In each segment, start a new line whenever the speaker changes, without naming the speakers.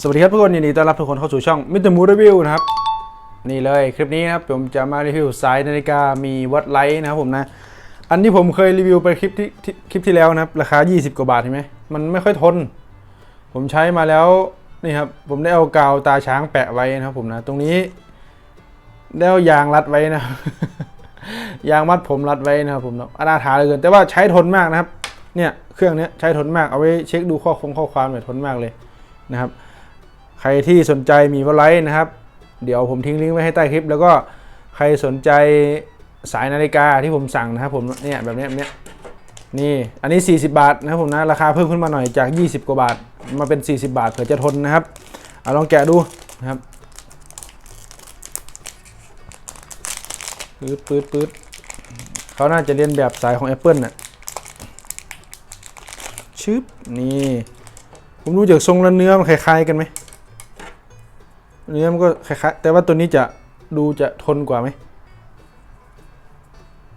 สวัสดีครับทุกคนยินดีต้อนรับทุกคนเข้าสู่ช่องมิสเตอร์มูรีวิวนะครับ นี่เลยคลิปนี้นะครับผมจะมารีวิวสายนาฬิกามีวัดไลท์นะครับผมนะ อันที่ผมเคยรีวิวไปคลิปที่ทคลิปที่แล้วนะครับ ราคา 20 กว่าบาทเห็นไหมมันไม่ค่อยทน ผมใช้มาแล้วนี่ครับผมได้เอากาวตาช้างแปะไว้นะครับผมนะ ตรงนี้ได้เอายางรัดไว้นะยางมัดผมรัดไว้นะครับผมนะอนาถาเหลยเกินแต่ว่าใช้ทนมากนะครับ เนี่ยเครื่องนี้ใช้ทนมากเอาไว้เช็คดูข้อคงข้อความเนี่ยทนมากเลยนะครับ รที่สนใจมีวอลไลท์นะครับ เดี๋ยวผมทิ้งลิงก์ไว้ให้ใต้คลิป แล้วก็ใครสนใจสายนาฬิกาที่ผมสั่งนะครับผมเนี่ยแบบนี้แบบเนี้ยนี่อันนี้ 40 บาทนะครับผมนะราคาเพิ่มขึ้นมาหน่อยจาก 20 กว่าบาท มาเป็น 40 บาทเผื่อจะทนนะครับเอาลองแกะดูนะครับปื๊ดปื๊ดปื๊ดเขาน่าจะเรียนแบบสายของ Apple น่ะชึบนี่ ผมรู้จากทรงและเนื้อมันคล้ายๆกันไหม เนื้อมันก็คล้ายๆแต่ว่าตัวนี้จะดูจะทนกว่าไหม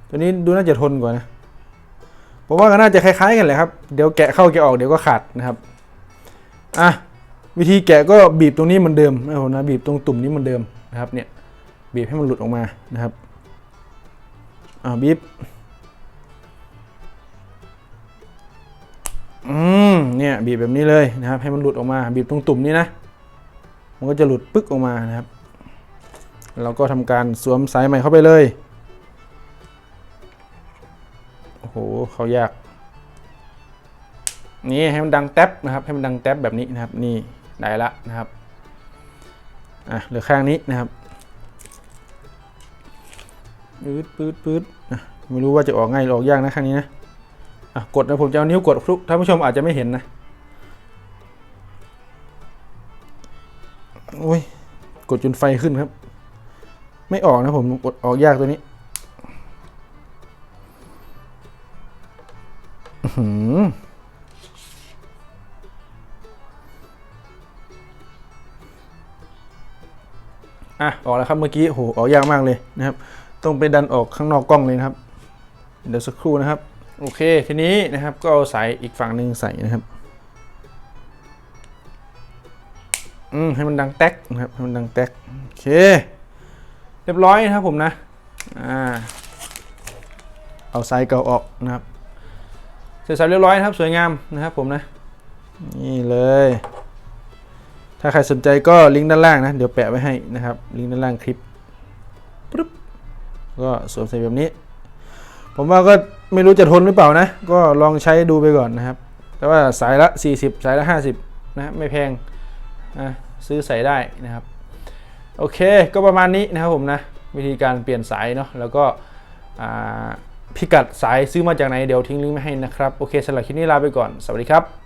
ตัวนี้ดูน่าจะทนกว่านะผมว่าก็น่าจะคล้าย ๆ กันแหละครับ เดี๋ยวแกะเข้าแกะออกเดี๋ยวก็ขาดนะครับอะวิธีแกะก็บีบตรงนี้เหมือนเดิมนะผมนะบีบตรงตุ่มนี้เหมือนเดิมนะครับเนี่ยบีบให้มันหลุดออกมานะครับอ่าบีบอืมเนี่ยบีบแบบนี้เลยนะครับ ให้มันหลุดออกมา บีบตรงตุ่มนี้นะ มันก็จะหลุดปึ๊กออกมานะครับ เราก็ทำการสวมสายใหม่เข้าไปเลย โอ้โห เขายาก นี่ให้มันดังแท็บนะครับ ให้มันดังแท็บแบบนี้นะครับ นี่ได้ละนะครับ อะเหลือข้างนี้นะครับปื๊ดปื๊ดปื๊ดอะไม่รู้ว่าจะออกง่ายหรือออกยากนะข้างนี้นะ อะ กดนะผมจะเอานิ้วกดทุกท่านผู้ชมอาจจะไม่เห็นนะ โอ้ย กดจนไฟขึ้นครับ ไม่ออกนะผมกดออกยากตัวนี้อื้อหืออะ ออกแล้วครับเมื่อกี้โหออกยากมากเลยนะครับ ต้องไปดันออกข้างนอกกล้องเลยนะครับ เดี๋ยวสักครู่นะครับ โอเค ทีนี้นะครับก็เอาสายอีกฝั่งหนึ่งใส่นะครับ อืมให้มันดังแต๊กนะครับให้มันดังแต๊กโอเค เรียบร้อยนะครับผมนะอ่าเอาไซส์เก่าออกนะครับ เสร็จสับเรียบร้อยนะครับ สวยงามนะครับผมนะ นี่เลย ถ้าใครสนใจก็ลิงก์ด้านล่างนะ เดี๋ยวแปะไว้ให้นะครับ ลิงก์ด้านล่างคลิปปึ๊บก็สวมใส่แบบนี้ ผมว่าก็ไม่รู้จะทนหรือเปล่านะ ก็ลองใช้ดูไปก่อนนะครับ แต่ว่าสายละ 40 สายละ 50 นะไม่แพง ซื้อใส่ได้นะครับ โอเคก็ประมาณนี้นะครับผมนะวิธีการเปลี่ยนสายเนาะแล้วก็พิกัดสายซื้อมาจากไหนเดี๋ยวทิ้งลิงก์ไว้ให้นะครับ โอเคสำหรับคลิปนี้ลาไปก่อน สวัสดีครับ